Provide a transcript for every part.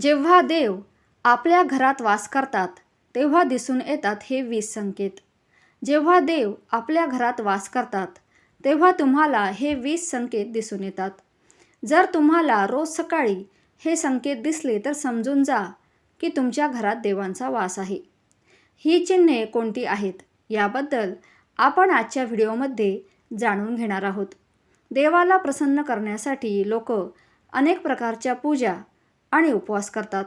जेव्हा देव आपल्या घरात वास करतात तेव्हा दिसून येतात हे वीस संकेत. जेव्हा देव आपल्या घरात वास करतात तेव्हा तुम्हाला हे वीस संकेत दिसून येतात. जर तुम्हाला रोज सकाळी हे संकेत दिसले तर समजून जा की तुमच्या घरात देवांचा वास आहे. ही चिन्हे कोणती आहेत याबद्दल आपण आजच्या व्हिडिओमध्ये जाणून घेणार आहोत. देवाला प्रसन्न करण्यासाठी लोक अनेक प्रकारच्या पूजा आणि उपवास करतात.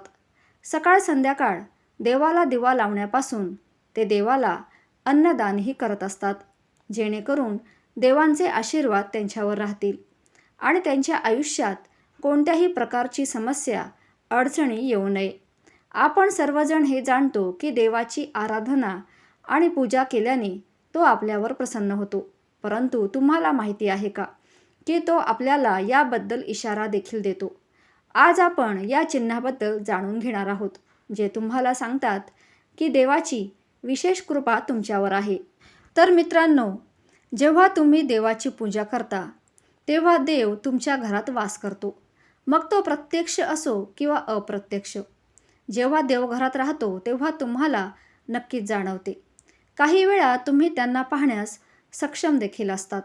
सकाळ संध्याकाळ देवाला दिवा लावण्यापासून ते देवाला अन्नदानही करत असतात जेणेकरून देवांचे आशीर्वाद त्यांच्यावर राहतील आणि त्यांच्या आयुष्यात कोणत्याही प्रकारची समस्या अडचणी येऊ नये. आपण सर्वजण हे जाणतो की देवाची आराधना आणि पूजा केल्याने तो आपल्यावर प्रसन्न होतो. परंतु तुम्हाला माहिती आहे का की तो आपल्याला याबद्दल इशारा देखील देतो? आज आपण या चिन्हाबद्दल जाणून घेणार आहोत जे तुम्हाला सांगतात की देवाची विशेष कृपा तुमच्यावर आहे. तर मित्रांनो जेव्हा तुम्ही देवाची पूजा करता तेव्हा देव तुमच्या घरात वास करतो. मग तो प्रत्यक्ष असो किंवा अप्रत्यक्ष. जेव्हा देव घरात राहतो तेव्हा तुम्हाला नक्कीच जाणवते. काही वेळा तुम्ही त्यांना पाहण्यास सक्षम देखील असतात.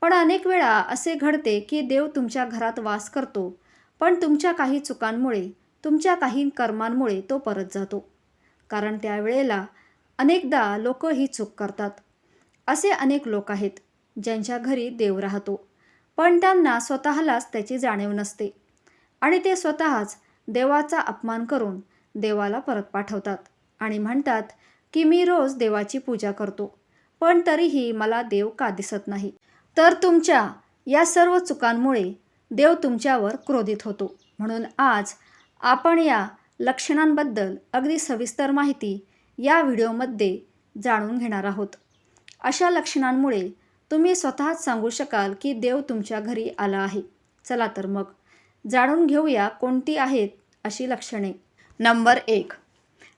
पण अनेक वेळा असे घडते की देव तुमच्या घरात वास करतो पण तुमच्या काही चुकांमुळे तुमच्या काही कर्मांमुळे तो परत जातो. कारण त्यावेळेला अनेकदा लोक ही चूक करतात. असे अनेक लोक आहेत ज्यांच्या घरी देव राहतो. पण त्यांना स्वतःलाच त्याची जाणीव नसते. आणि ते स्वतःच देवाचा अपमान करून देवाला परत पाठवतात. आणि म्हणतात की मी रोज देवाची पूजा करतो. पण तरीही मला देव का दिसत नाही? तर तुमच्या या सर्व चुकांमुळे देव तुमच्यावर क्रोधित होतो. म्हणून आज आपण या लक्षणांबद्दल अगदी सविस्तर माहिती या व्हिडिओमध्ये जाणून घेणार आहोत. अशा लक्षणांमुळे तुम्ही स्वतःच सांगू शकाल की देव तुमच्या घरी आला आहे. चला तर मग जाणून घेऊया कोणती आहेत अशी लक्षणे. नंबर एक.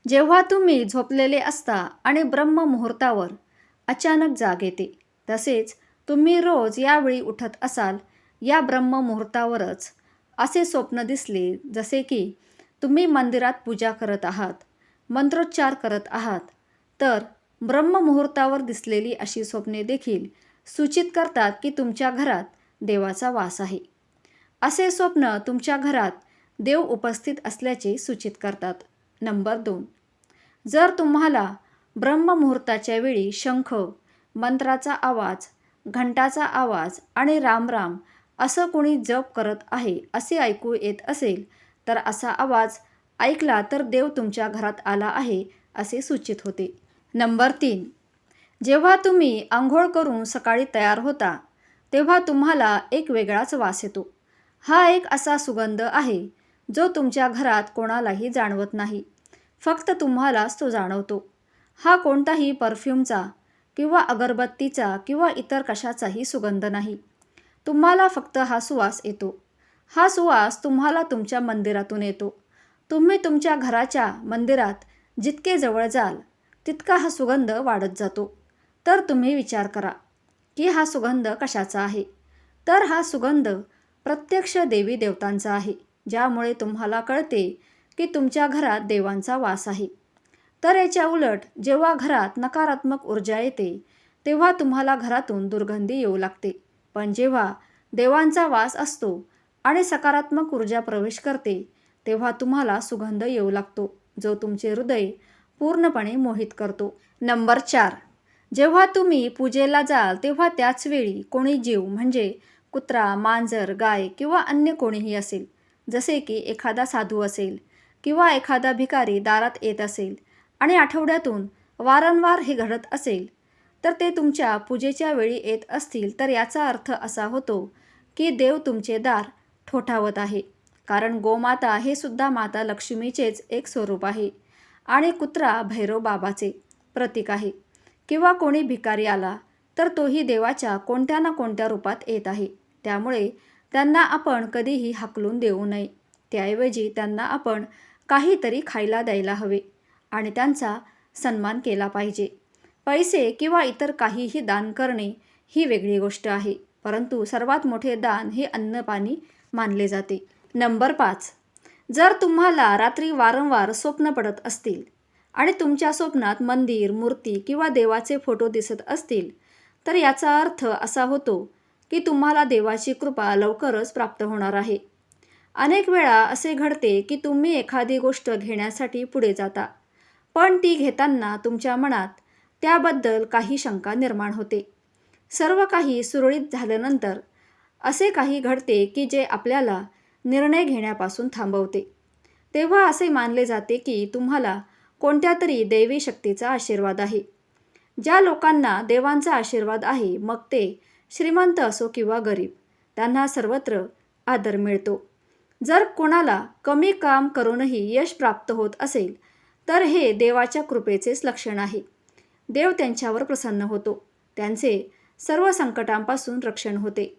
जेव्हा तुम्ही झोपलेले असता आणि ब्रह्म मुहूर्तावर अचानक जाग येते तसेच तुम्ही रोज यावेळी उठत असाल या ब्रह्ममुहूर्तावरच असे स्वप्न दिसले जसे की तुम्ही मंदिरात पूजा करत आहात मंत्रोच्चार करत आहात तर ब्रह्ममुहूर्तावर दिसलेली अशी स्वप्ने देखील सूचित करतात की तुमच्या घरात देवाचा वास आहे. असे स्वप्न तुमच्या घरात देव उपस्थित असल्याचे सूचित करतात. नंबर दोन. जर तुम्हाला ब्रह्ममुहूर्ताच्या वेळी शंख मंत्राचा आवाज घंटाचा आवाज आणि रामराम असं कोणी जप करत आहे असे ऐकू येत असेल तर असा आवाज ऐकला तर देव तुमच्या घरात आला आहे असे सूचित होते. नंबर तीन. जेव्हा तुम्ही आंघोळ करून सकाळी तयार होता तेव्हा तुम्हाला एक वेगळाच वास येतो. हा एक असा सुगंध आहे जो तुमच्या घरात कोणालाही जाणवत नाही. फक्त तुम्हालाच तो जाणवतो. हा कोणताही परफ्यूमचा किंवा अगरबत्तीचा किंवा इतर कशाचाही सुगंध नाही. तुम्हाला फक्त हा सुवास येतो. हा सुवास तुम्हाला तुमच्या मंदिरातून येतो. तुम्ही तुमच्या घराच्या मंदिरात जितके जवळ जाल तितका हा सुगंध वाढत जातो. तर तुम्ही विचार करा की हा सुगंध कशाचा आहे? तर हा सुगंध प्रत्यक्ष देवी देवतांचा आहे ज्यामुळे तुम्हाला कळते की तुमच्या घरात देवांचा वास आहे. तर याच्या उलट जेव्हा घरात नकारात्मक ऊर्जा येते तेव्हा तुम्हाला घरातून दुर्गंधी येऊ लागते. पण जेव्हा देवांचा वास असतो आणि सकारात्मक ऊर्जा प्रवेश करते तेव्हा तुम्हाला सुगंध येऊ लागतो जो तुमचे हृदय पूर्णपणे मोहित करतो. नंबर चार. जेव्हा तुम्ही पूजेला जाल तेव्हा त्याच वेळी कोणी जीव म्हणजे कुत्रा मांजर गाय किंवा अन्य कोणीही असेल जसे की एखादा साधू असेल किंवा एखादा भिकारी दारात येत असेल आणि आठवड्यातून वारंवार हे घडत असेल तर ते तुमच्या पूजेच्या वेळी येत असतील तर याचा अर्थ असा होतो की देव तुमचे दार ठोठावत आहे. कारण गोमाता हे सुद्धा माता लक्ष्मीचेच एक स्वरूप आहे आणि कुत्रा भैरव बाबाचे प्रतीक आहे. किंवा कोणी भिकारी आला तर तोही देवाच्या कोणत्या ना कोणत्या रूपात येत आहे. त्यामुळे त्यांना आपण कधीही हाकलून देऊ नये. त्याऐवजी त्यांना आपण काहीतरी खायला द्यायला हवे आणि त्यांचा सन्मान केला पाहिजे. पैसे किंवा इतर काहीही दान करणे ही वेगळी गोष्ट आहे. परंतु सर्वात मोठे दान हे अन्नपाणी मानले जाते. नंबर पाच. जर तुम्हाला रात्री वारंवार स्वप्न पडत असतील आणि तुमच्या स्वप्नात मंदिर मूर्ती किंवा देवाचे फोटो दिसत असतील तर याचा अर्थ असा होतो की तुम्हाला देवाची कृपा लवकरच प्राप्त होणार आहे. अनेक वेळा असे घडते की तुम्ही एखादी गोष्ट घेण्यासाठी पुढे जाता पण ती घेताना तुमच्या मनात त्याबद्दल काही शंका निर्माण होते. सर्व काही सुरळीत झाल्यानंतर असे काही घडते की जे आपल्याला निर्णय घेण्यापासून थांबवते. तेव्हा असे मानले जाते की तुम्हाला कोणत्या तरी दैवी शक्तीचा आशीर्वाद आहे. ज्या लोकांना देवांचा आशीर्वाद आहे मग ते श्रीमंत असो किंवा गरीब त्यांना सर्वत्र आदर मिळतो. जर कोणाला कमी काम करूनही यश प्राप्त होत असेल तर हे देवाच्या कृपेचेच लक्षण आहे. देव त्यांच्यावर प्रसन्न होतो. त्यांचे सर्व संकटांपासून रक्षण होते.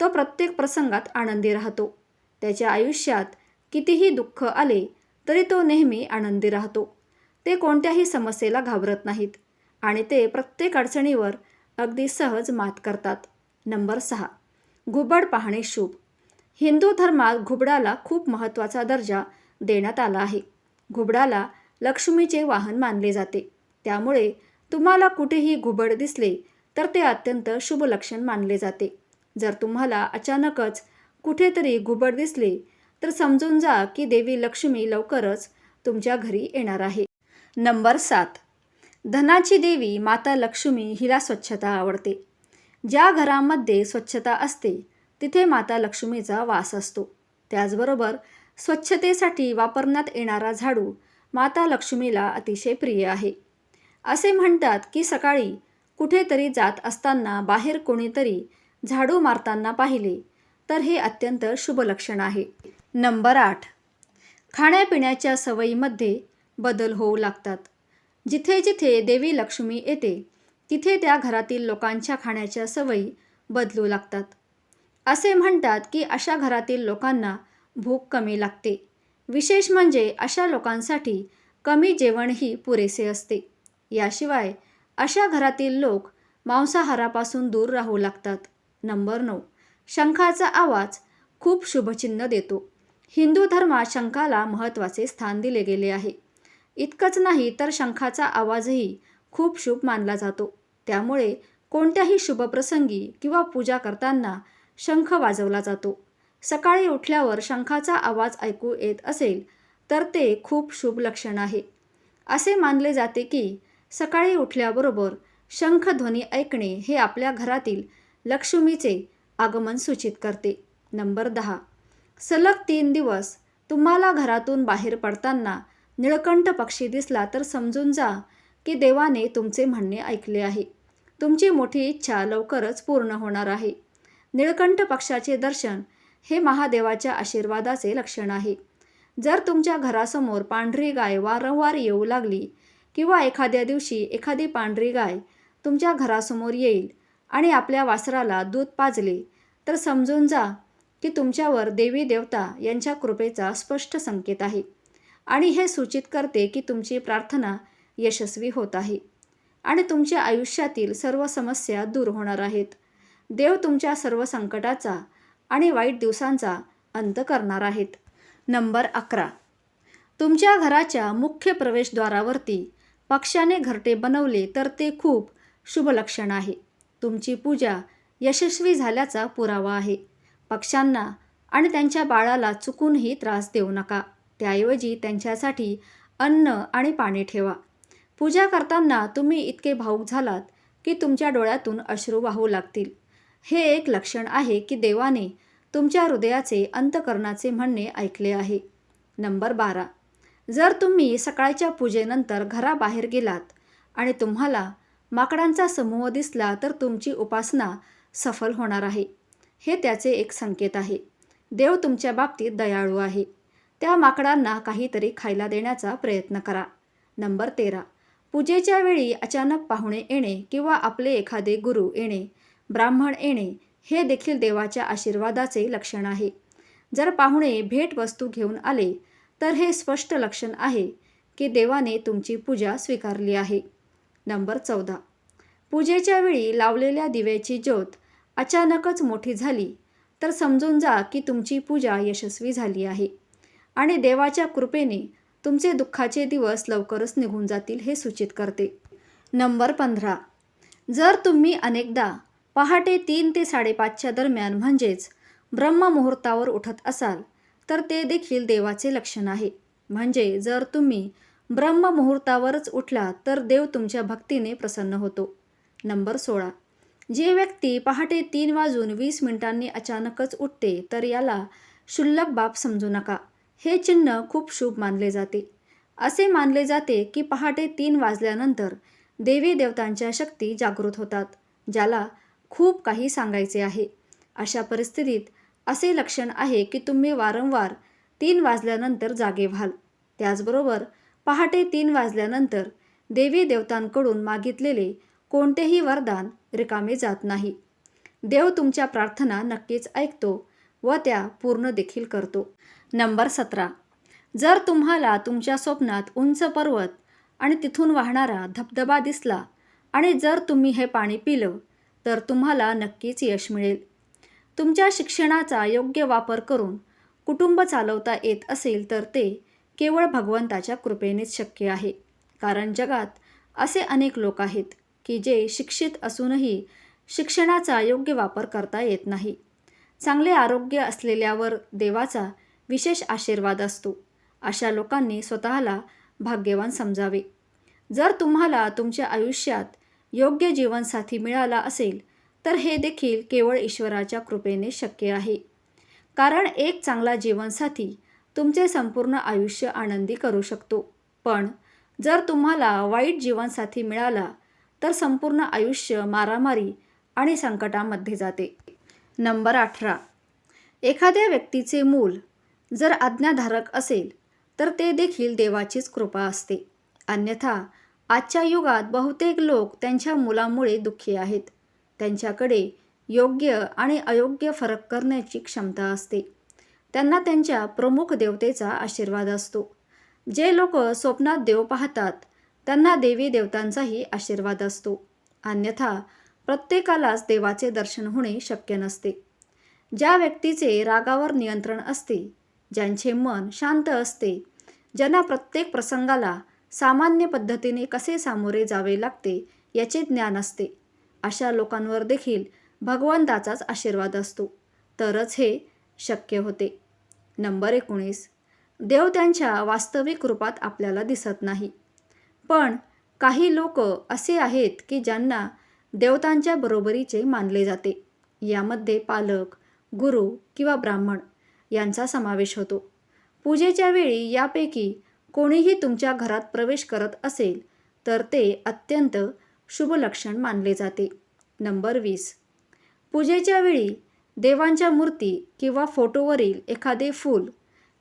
तो प्रत्येक प्रसंगात आनंदी राहतो. त्याच्या आयुष्यात कितीही दुःख आले तरी तो नेहमी आनंदी राहतो. ते कोणत्याही समस्येला घाबरत नाहीत आणि ते प्रत्येक अडचणीवर अगदी सहज मात करतात. नंबर सहा. घुबड पाहणे शुभ. हिंदू धर्मात घुबडाला खूप महत्त्वाचा दर्जा देण्यात आला आहे. घुबडाला लक्ष्मीचे वाहन मानले जाते. त्यामुळे तुम्हाला कुठेही घुबड दिसले तर ते अत्यंत शुभ लक्षण मानले जाते. जर तुम्हाला अचानकच कुठेतरी घुबड दिसले तर समजून जा की देवी लक्ष्मी लवकरच तुमच्या घरी येणार आहे. नंबर सात. धनाची देवी माता लक्ष्मी हिला स्वच्छता आवडते. ज्या घरामध्ये स्वच्छता असते तिथे माता लक्ष्मीचा वास असतो. त्याचबरोबर स्वच्छतेसाठी वापरण्यात येणारा झाडू माता लक्ष्मीला अतिशय प्रिय आहे. असे म्हणतात की सकाळी कुठेतरी जात असताना बाहेर कोणीतरी झाडू मारताना पाहिले तर हे अत्यंत शुभ लक्षण आहे. नंबर आठ. खाण्यापिण्याच्या सवयीमध्ये बदल होऊ लागतात. जिथे जिथे देवी लक्ष्मी येते तिथे त्या घरातील लोकांच्या खाण्याच्या सवयी बदलू लागतात. असे म्हणतात की अशा घरातील लोकांना भूक कमी लागते. विशेष म्हणजे अशा लोकांसाठी कमी जेवणही पुरेसे असते. याशिवाय अशा घरातील लोक मांसाहारापासून दूर राहू लागतात. नंबर नऊ. शंखाचा आवाज खूप शुभचिन्ह देतो. हिंदू धर्मात शंखाला महत्त्वाचे स्थान दिले गेले आहे. इतकंच नाही तर शंखाचा आवाजही खूप शुभ मानला जातो. त्यामुळे कोणत्याही शुभप्रसंगी किंवा पूजा करताना शंख वाजवला जातो. सकाळी उठल्यावर शंखाचा आवाज ऐकू येत असेल तर ते खूप शुभ लक्षण आहे. असे मानले जाते की सकाळी उठल्याबरोबर शंखध्वनी ऐकणे हे आपल्या घरातील लक्ष्मीचे आगमन सूचित करते. नंबर दहा. सलग तीन दिवस तुम्हाला घरातून बाहेर पडताना निळकंठ पक्षी दिसला तर समजून जा की देवाने तुमचे म्हणणे ऐकले आहे. तुमची मोठी इच्छा लवकरच पूर्ण होणार आहे. निळकंठ पक्षाचे दर्शन हे महादेवाच्या आशीर्वादाचे लक्षण आहे. जर तुमच्या घरासमोर पांढरी गाय वारंवार येऊ लागली किंवा एखाद्या दिवशी एखादी पांढरी गाय तुमच्या घरासमोर येईल आणि आपल्या वासराला दूध पाजले तर समजून जा की तुमच्यावर देवी देवता यांच्या कृपेचा स्पष्ट संकेत आहे आणि हे सूचित करते की तुमची प्रार्थना यशस्वी होत आहे आणि तुमच्या आयुष्यातील सर्व समस्या दूर होणार आहेत. देव तुमच्या सर्व संकटाचा आणि वाईट दिवसांचा अंत करणार आहेत. नंबर अकरा. तुमच्या घराच्या मुख्य प्रवेशद्वारावरती पक्षाने घरटे बनवले तर ते खूप शुभ लक्षण आहे. तुमची पूजा यशस्वी झाल्याचा पुरावा आहे. पक्ष्यांना आणि त्यांच्या बाळाला चुकूनही त्रास देऊ नका. त्याऐवजी त्यांच्यासाठी अन्न आणि पाणी ठेवा. पूजा करताना तुम्ही इतके भाऊक झालात की तुमच्या डोळ्यातून अश्रू वाहू लागतील. हे एक लक्षण आहे की देवाने तुमच्या हृदयाचे अंतकरणाचे म्हणणे ऐकले आहे. नंबर बारा. जर तुम्ही सकाळच्या पूजेनंतर घराबाहेर गेलात आणि तुम्हाला माकडांचा समूह दिसला तर तुमची उपासना सफल होणार आहे. हे त्याचे एक संकेत आहे. देव तुमच्या बाबतीत दयाळू आहे. त्या माकडांना काहीतरी खायला देण्याचा प्रयत्न करा. नंबर तेरा. पूजेच्या वेळी अचानक पाहुणे येणे किंवा आपले एखादे गुरु येणे ब्राह्मण येणे हे देखील देवाच्या आशीर्वादाचे लक्षण आहे. जर पाहुणे भेटवस्तू घेऊन आले तर हे स्पष्ट लक्षण आहे की देवाने तुमची पूजा स्वीकारली आहे. नंबर चौदा. पूजेच्या वेळी लावलेल्या दिव्याची ज्योत अचानकच मोठी झाली तर समजून जा की तुमची पूजा यशस्वी झाली आहे आणि देवाच्या कृपेने तुमचे दुःखाचे दिवस लवकरच निघून जातील हे सूचित करते. नंबर पंधरा. जर तुम्ही अनेकदा पहाटे तीन ते साडेपाचच्या दरम्यान म्हणजेच ब्रह्ममुहूर्तावर उठत असाल तर ते देखील देवाचे लक्षण आहे. म्हणजे जर तुम्ही ब्रह्ममुहूर्तावरच उठला तर देव तुमच्या भक्तीने प्रसन्न होतो. नंबर सोळा. जी व्यक्ती पहाटे तीन वाजून वीस मिनिटांनी अचानकच उठते तर याला क्षुल्लक बाब समजू नका. हे चिन्ह खूप शुभ मानले जाते. असे मानले जाते की पहाटे तीन वाजल्यानंतर देवी देवतांच्या शक्ती जागृत होतात ज्याला खूप काही सांगायचे आहे. अशा परिस्थितीत असे लक्षण आहे की तुम्ही वारंवार तीन वाजल्यानंतर जागे व्हाल. त्याचबरोबर पहाटे तीन वाजल्यानंतर देवी देवतांकडून मागितलेले कोणतेही वरदान रिकामे जात नाही. देव तुमच्या प्रार्थना नक्कीच ऐकतो व त्या पूर्ण देखील करतो. नंबर सतरा. जर तुम्हाला तुमच्या स्वप्नात उंच पर्वत आणि तिथून वाहणारा धबधबा दिसला आणि जर तुम्ही हे पाणी पिलं तर तुम्हाला नक्कीच यश मिळेल. तुमच्या शिक्षणाचा योग्य वापर करून कुटुंब चालवता येत असेल तर ते केवळ भगवंताच्या कृपेनेच शक्य आहे. कारण जगात असे अनेक लोक आहेत की जे शिक्षित असूनही शिक्षणाचा योग्य वापर करता येत नाही. चांगले आरोग्य असलेल्यावर देवाचा विशेष आशीर्वाद असतो. अशा लोकांनी स्वतःला भाग्यवान समजावे. जर तुम्हाला तुमच्या आयुष्यात योग्य जीवनसाथी मिळाला असेल तर हे देखील केवळ ईश्वराच्या कृपेने शक्य आहे. कारण एक चांगला जीवनसाथी तुमचे संपूर्ण आयुष्य आनंदी करू शकतो. पण जर तुम्हाला वाईट जीवनसाथी मिळाला तर संपूर्ण आयुष्य मारामारी आणि संकटामध्ये जाते. नंबर अठरा. एखाद्या व्यक्तीचे मूल जर आज्ञाधारक असेल तर ते देखील देवाचीच कृपा असते. अन्यथा आजच्या युगात बहुतेक लोक त्यांच्या मुलामुळे दुःखी आहेत. त्यांच्याकडे योग्य आणि अयोग्य फरक करण्याची क्षमता असते. त्यांना त्यांच्या प्रमुख देवतेचा आशीर्वाद असतो. जे लोक स्वप्नात देव पाहतात त्यांना देवी देवतांचाही आशीर्वाद असतो. अन्यथा प्रत्येकालाच देवाचे दर्शन होणे शक्य नसते. ज्या व्यक्तीचे रागावर नियंत्रण असते ज्यांचे मन शांत असते ज्यांना प्रत्येक प्रसंगाला सामान्य पद्धतीने कसे सामोरे जावे लागते याचे ज्ञान असते. अशा लोकांवर देखील भगवंताचाच आशीर्वाद असतो. तरच हे शक्य होते. नंबर एकोणीस. देव त्यांच्या वास्तविक रूपात आपल्याला दिसत नाही. पण काही लोक असे आहेत की ज्यांना देवतांच्या बरोबरीचे मानले जाते. यामध्ये पालक गुरु किंवा ब्राह्मण यांचा समावेश होतो. पूजेच्या वेळी यापैकी कोणीही तुमच्या घरात प्रवेश करत असेल तर ते अत्यंत शुभ लक्षण मानले जाते. नंबर वीस. पूजेच्या वेळी देवांच्या मूर्ती किंवा फोटोवरील एखादे फूल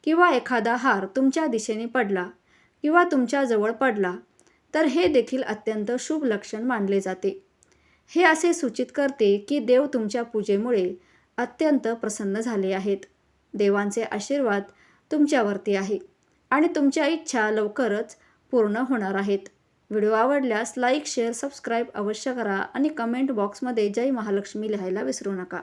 किंवा एखादा हार तुमच्या दिशेने पडला किंवा तुमच्याजवळ पडला तर हे देखील अत्यंत शुभ लक्षण मानले जाते. हे असे सूचित करते की देव तुमच्या पूजेमुळे अत्यंत प्रसन्न झाले आहेत. देवांचे आशीर्वाद तुमच्यावरती आहे आणि तुमच्या इच्छा लवकरच पूर्ण होणार आहेत. व्हिडिओ आवडल्यास लाईक शेअर सबस्क्राईब अवश्य करा आणि कमेंट बॉक्समध्ये जय महालक्ष्मी लिहायला विसरू नका.